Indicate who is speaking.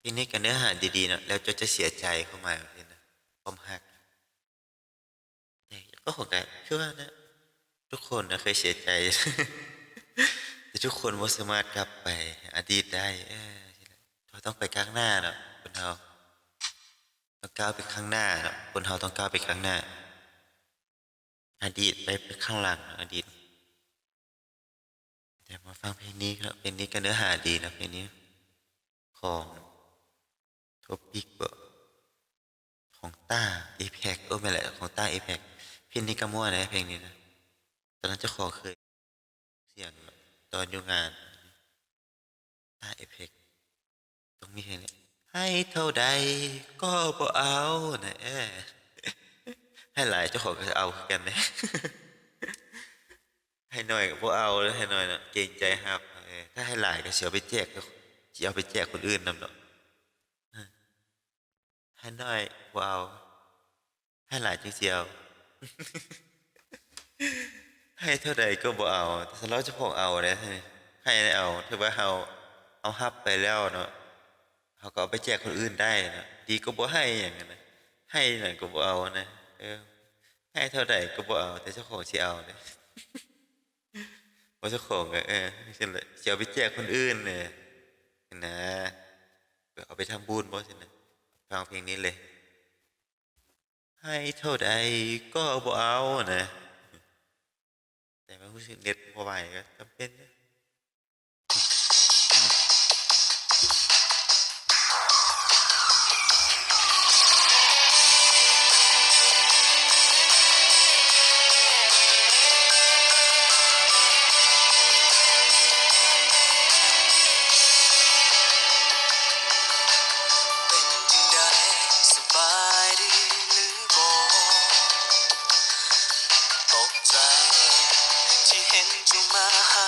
Speaker 1: เพลงนี้กับเนื้อหาดีๆเนอะแล้วจะจะเสียใจเข้ามาแบบนี้นะความหักแต่ก็คงได้คือว่านะ ทุกคนนะเคยเสียใจ แต่ทุกคนไม่สามารถกลับไป อดีตได้เออเราต้องไปข้างหน้าเนาะคนเราต้องก้าวไปข้างหน้าเนาะคนเราต้องก้าวไปข้างหน้า อดีตไปเป็นข้างหลังอะอดีตแต่มาฟังเพลงนี้ครับเพลงนี้ก็เนื้อหาดีนะเพลงนี้ของ ทอปิกเบอของต้าเอ a c โอ้ไม่แหละของต้าเอ a c เพลงนี้ก็มั่วนะเพลงนี้นะ ตอนนั้นเจ้าของเคย เสียงตอนอยู่งานต้าเอ a c ต้องมีเพลงนี้ให้เท่าใดก็บ่เอานะเอให้หลายเจ้าของก็จะเอากันนะให้หน่อยก็บ่เอาแล้วให้หน่อยนะเกรงใจครับถ้าให้หลายก็เสียไปแจกก็สิเอาไปแจกคนอื่นนำเนาะเออ ให้น่อยบ่เอาให้หลายจึงสิเอาให้เท่าใดก็บ่เอาแต่สำหรับเจ้าของเอาเด้ให้ได้เอาถือว่าเฮาเอาฮับไปแล้วเนาะเฮาก็เอาไปแจกคนอื่นได้นะดีก็บ่ให้อย่างนั้นนะให้นั่นก็บ่เอานะเออให้เท่าใดก็บ่เอา แต่เจ้าของสิเอาเด้ว่าเจ้าของก็เออสิละสิเอาไปแจกคนอื่นเนี่ยนะเอาไปทำบุญบ่สินะ ฟังเพลงนี้เลย ให้เท่าใดก็บ่เอานะ แต่ว่รู้สึกเน็ตบ่ไหวก็จำเป็นนะ my heart.